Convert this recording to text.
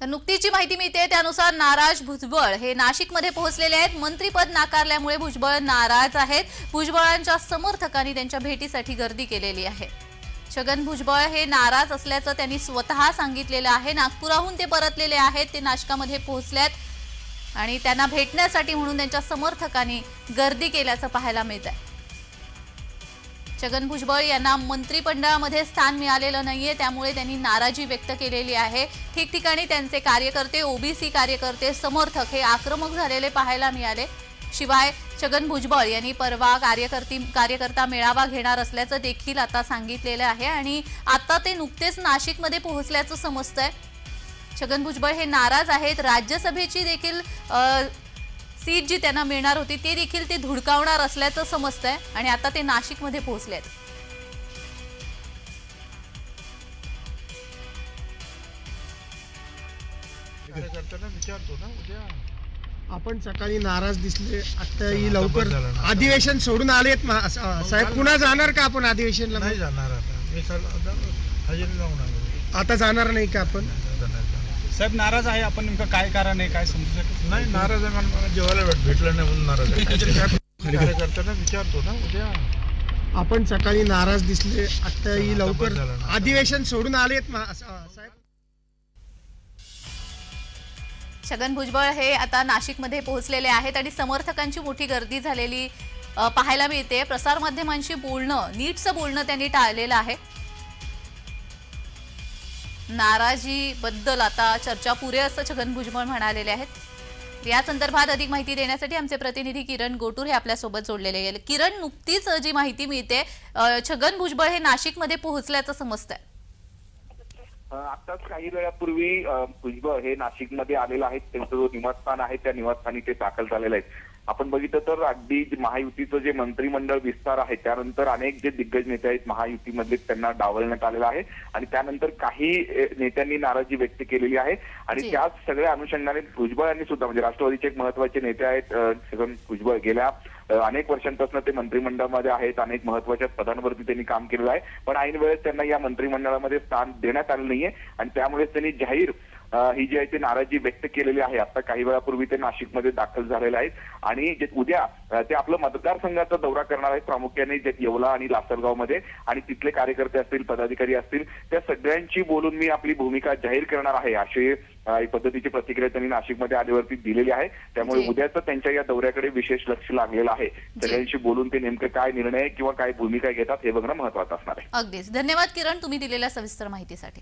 तर नुकतीची माहिती मिळते त्यानुसार नाराज भुजबळ हे नाशिकमध्ये पोहोचलेले आहेत. मंत्रीपद नाकारल्यामुळे भुजबळ नाराज आहेत. भुजबळांच्या समर्थकांनी त्यांच्या भेटीसाठी गर्दी केलेली आहे. छगन भुजबळ हे नाराज असल्याचं त्यांनी स्वतः सांगितलेलं आहे. नागपुराहून ते परतलेले आहेत ते नाशकामध्ये पोहोचल्यात आणि त्यांना भेटण्यासाठी म्हणून त्यांच्या समर्थकांनी गर्दी केल्याचं पाहायला मिळत आहे छगन भुजबळ यांना मंत्रिमंडळामध्ये स्थान मिळालेलं नाहीये त्यामुळे त्यांनी नाराजी व्यक्त केलेली आहे. ठिकठिकाणी त्यांचे कार्यकर्ते ओबीसी कार्यकर्ते समर्थक हे आक्रमक झालेले पाहायला मिळाले. शिवाय छगन भुजबळ यांनी परवा कार्यकर्ती कार्यकर्ता मेळावा घेणार असल्याचं देखील आता सांगितलेलं आहे आणि आता ते नुकतेच नाशिकमध्ये पोहोचल्याचं समजतंय. छगन भुजबळ हे नाराज आहेत. राज्यसभेची देखील सीट जी त्यांना मिळणार होती ते देखील ते धुडकावणार असल्याचं समजतंय आणि आता ते नाशिकमध्ये पोहोचलेत. कार्यकर्त्यांना विचारतो ना उद्या. आपण सकाळी नाराज दिसले आता ही लवकर बंद झालं ना. अधिवेशन सोडून आलेत मा- स- साहेब पुन्हा जाणार का आपण अधिवेशनला? नाही जाणार आता. मी सर हजेरी लावून आलो. आता जाणार नाही का आपण? आता नाही. जाणार. साहेब नाराज आहे आपण नेमकं काय कारण आहे काय समजू शकत नाही. नाराज आहे मला मला जेवायला भेट भेटलं नाही म्हणून नाराज आहे. कार्यकर्त्यांना विचारतो ना उद्या. आपण सकाळी नाराज दिसले आता ही आता लवकर. अधिवेशन सोडून आलेत साहेब. छगन भुजबळ हे आता नाशिकमध्ये पोहोचलेले आहेत आणि समर्थकांची मोठी गर्दी झालेली पाहायला मिळते. प्रसारमाध्यमांशी बोलणं नीटचं बोलणं त्यांनी टाळलेलं आहे. नाराजीबद्दल आता चर्चा पुरे असं छगन भुजबळ म्हणालेले आहेत. या संदर्भात अधिक माहिती देण्यासाठी आमचे प्रतिनिधी किरण गोटूर हे आपल्यासोबत जोडलेले गेले. किरण नुकतीच जी माहिती मिळते छगन भुजबळ हे नाशिकमध्ये पोहोचल्याचं समजतंय. आताच काही वेळापूर्वी भुजबळ हे नाशिकमध्ये आलेले आहेत. त्यांचं जो निवासस्थान आहे त्या निवासस्थानी ते दाखल झालेले आहेत. आपण बघितलं तर अगदी महायुतीचं जे मंत्रिमंडळ विस्तार आहे त्यानंतर अनेक जे दिग्गज नेते आहेत महायुतीमधले त्यांना डावलण्यात आलेलं आहे. आणि त्यानंतर काही नेत्यांनी नाराजी व्यक्त केलेली आहे. आणि. त्याच सगळ्या अनुषंगाने भुजबळ यांनी सुद्धा म्हणजे राष्ट्रवादीचे एक महत्त्वाचे नेते आहेत छगन भुजबळ गेल्या अनेक वर्षांपासून ते मंत्रिमंडळामध्ये आहेत. अनेक महत्त्वाच्या पदांवरती त्यांनी काम केलेलं आहे. पण ऐन वेळेस त्यांना या मंत्रिमंडळामध्ये स्थान देण्यात आलं नाहीये. आणि त्यामुळे त्यांनी जाहीर ही जी आहे ती नाराजी व्यक्त केलेली आहे. आता काही वेळापूर्वी ते नाशिकमध्ये दाखल झालेले आहेत. आणि जे उद्या ते आपलं मतदारसंघाचा दौरा करणार आहेत प्रामुख्याने जे येवला आणि लासलगावमध्ये. आणि तिथले कार्यकर्ते असतील पदाधिकारी असतील त्या सगळ्यांची बोलून मी आपली भूमिका जाहीर करणार आहे. अशी पद्धतीची प्रतिक्रिया त्यांनी नाशिकमध्ये आल्यावरती दिलेली आहे. त्यामुळे. उद्याच त्यांच्या या दौऱ्याकडे विशेष लक्ष लागलेलं आहे. सगळ्यांशी बोलून ते नेमकं काय निर्णय किंवा काय भूमिका घेतात हे बघणं महत्वाचं असणार आहे. अगदीच. धन्यवाद किरण तुम्ही दिलेल्या सविस्तर माहितीसाठी.